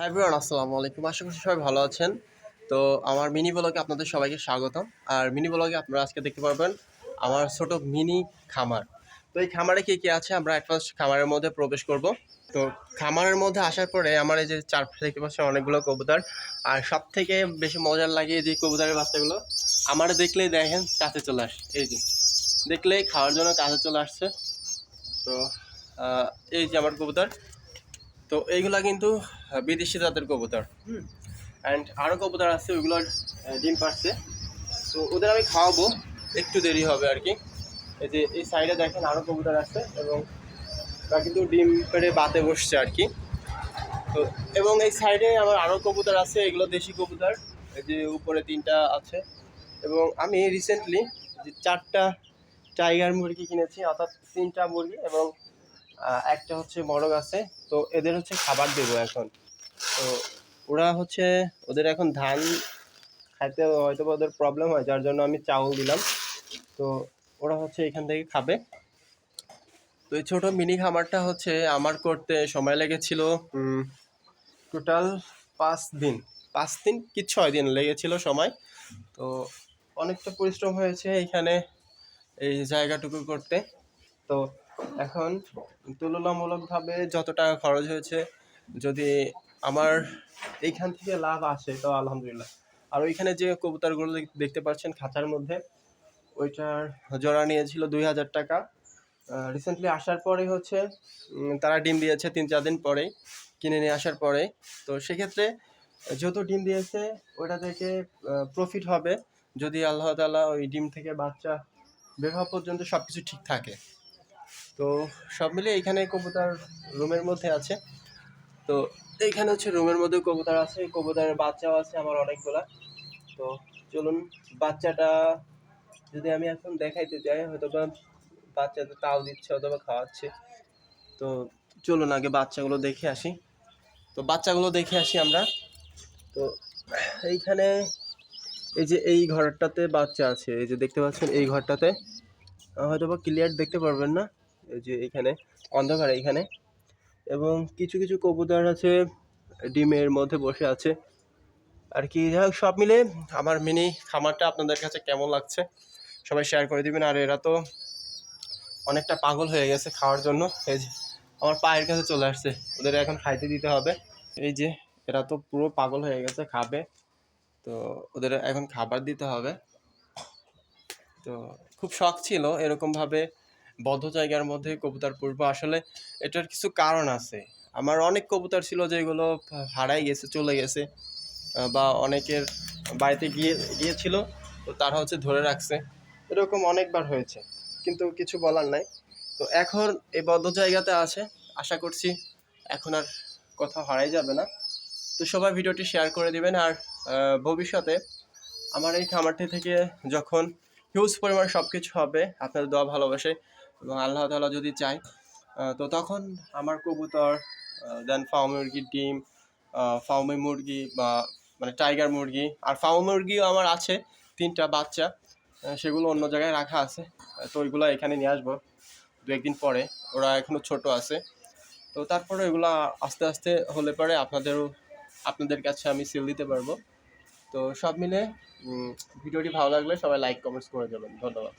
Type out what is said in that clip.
হ্যাঁ এভরিওয়ান আসসালামু আলাইকুম। আশা করছি সবাই ভালো আছেন। তো আমার মিনি ব্লগে আপনাদের সবাইকে স্বাগতম। আর মিনি ব্লগে আপনারা আজকে দেখতে পারবেন আমার ছোট মিনি খামার। তো এই খামারে কী কী আছে আমরা এক ফার্স্ট খামারের মধ্যে প্রবেশ করব। তো খামারের মধ্যে আসার পরে আমার এই যে চারপাশে দেখতে পাচ্ছেন অনেকগুলো কবুতর। আর সব থেকে বেশি মজার লাগে এই যে কবুতরের বাচ্চাগুলো, আমার দেখলেই দেখেন কাছে চলে আসে। এই যে, দেখলেই খাওয়ার জন্য কাছে চলে আসছে। তো এই যে আমার কবুতর। তো এইগুলা কিন্তু বিদেশি জাতের কবুতর। হুম। অ্যান্ড আরও কবুতর আছে ওইগুলোর ডিম পারছে। তো ওদের আমি খাওয়াবো একটু দেরি হবে আর কি এই যে এই সাইডে দেখেন আরও কবুতর আছে এবং তারা কিন্তু ডিম পেড়ে বাতে বসছে আর কি তো এবং এই সাইডে আমার আরও কবুতর আছে এগুলো দেশি কবুতর। এই যে উপরে তিনটা আছে। এবং আমি রিসেন্টলি যে চারটা টাইগার মুরগি কিনেছি অর্থাৎ তিনটা মুরগি এবং একটা হচ্ছে মরগ আছে, তো এদের হচ্ছে খাবার দেবো এখন। তো ওরা হচ্ছে, ওদের এখন ধান খাইতে হয়তো ওদের প্রবলেম হয়, যার জন্য আমি চাউল দিলাম। তো ওরা হচ্ছে এখান থেকে খাবে। তো এই ছোটো মিনি খামারটা হচ্ছে আমার করতে সময় লেগেছিল টোটাল পাঁচ দিন। পাঁচ দিন কি ছয় দিন লেগেছিল সময়। তো অনেকটা পরিশ্রম হয়েছে এইখানে এই জায়গাটুকু করতে। তো এখন তুলনামূলকভাবে যত টাকা খরচ হয়েছে, যদি আমার এইখান থেকে লাভ আসে, তো আলহামদুলিল্লাহ। আর ওইখানে যে কবুতরগুলো দেখতে পাচ্ছেন খাঁচার মধ্যে, ওইটার জোড়া নিয়েছিল দুই হাজার টাকা। রিসেন্টলি আসার পরে হচ্ছে তারা ডিম দিয়েছে তিন চার দিন পরেই, কিনে নিয়ে আসার পরে। তো সেক্ষেত্রে যত ডিম দিয়েছে ওটা থেকে প্রফিট হবে। যদি আল্লাহ তালা ওই ডিম থেকে বাচ্চা বের হওয়া পর্যন্ত সব কিছু ঠিক থাকে। তো সব মিলে এইখানে কবুতর রুমের মধ্যে আছে। তো এইখানে হচ্ছে রুমের মধ্যে কবুতর আছে কবুতরের বাচ্চাও আছে আমার অনেকগুলা। তো চলুন বাচ্চাটা যদি আমি এখন দেখাইতে যাই হয়তো বা বাচ্চাদের তাও দিচ্ছে অথবা খাওয়াচ্ছে। তো চলুন আগে বাচ্চাগুলো দেখে আসি। তো বাচ্চাগুলো দেখে আসি আমরা। তো এইখানে এই যে এই ঘরটাতে বাচ্চা আছে, এই যে দেখতে পাচ্ছেন এই ঘরটাতে। হয়তো বা ক্লিয়ার দেখতে পারবেন না। যে এখানে, অন্ধকার এখানে। এবং কিছু কিছু কবুতর আছে, ডিমের মধ্যে বসে আছে। আর কি, যাই হোক, সব মিলে আমার মিনি খামারটা আপনাদের কাছে কেমন লাগছে সবাই শেয়ার করে দিবেন। আর এরা তো অনেকটা পাগল হয়ে গেছে খাওয়ার জন্য। এই যে, আমার পায়ের কাছে চলে আসছে। ওদের এখন খাইতে দিতে হবে। এই যে, এরা তো পুরো পাগল হয়ে গেছে, খাবে। তো ওদের এখন খাবার দিতে হবে। তো খুব শখ ছিল এরকমভাবে বদ্ধ জায়গার মধ্যে কবুতর পুষবো। আসলে এটার কিছু কারণ আছে। আমার অনেক কবুতর ছিল যেগুলো হারাই গেছে, চলে গেছে বা অনেকের বাড়িতে গিয়ে, গিয়েছিল, তো তারা হচ্ছে ধরে রাখছে। এরকম অনেকবার হয়েছে, কিন্তু কিছু বলার নাই। তো এখন এই বদ্ধ জায়গাতে আছে, আশা করছি এখন আর কোথাও হারাই যাবে না। তো সবাই ভিডিওটি শেয়ার করে দিবেন আর ভবিষ্যতে আমার এই খামারটি থেকে যখন হিউজ পরিমাণ সব কিছু হবে। আপনাদের দোয়া ভালোবাসে এবং আল্লাহ তাআলা যদি চায় তো তখন আমার কবুতর দেন ফার্ম মুরগির ডিম ফার্মে মুরগি বা মানে টাইগার মুরগি। আর ফার্ম মুরগিও আমার আছে, তিনটা বাচ্চা সেগুলো অন্য জায়গায় রাখা আছে। তো ওইগুলো এখানে নিয়ে আসব দু একদিন পরে। ওরা এখনও ছোট আছে। তো তারপরে এগুলো আস্তে আস্তে হলে পরে আপনাদেরও, আপনাদের কাছে আমি সেল দিতে পারব। তো সব মিলে ভিডিওটি ভালো লাগলে সবাই লাইক কমেন্টস করে দেবেন। ধন্যবাদ।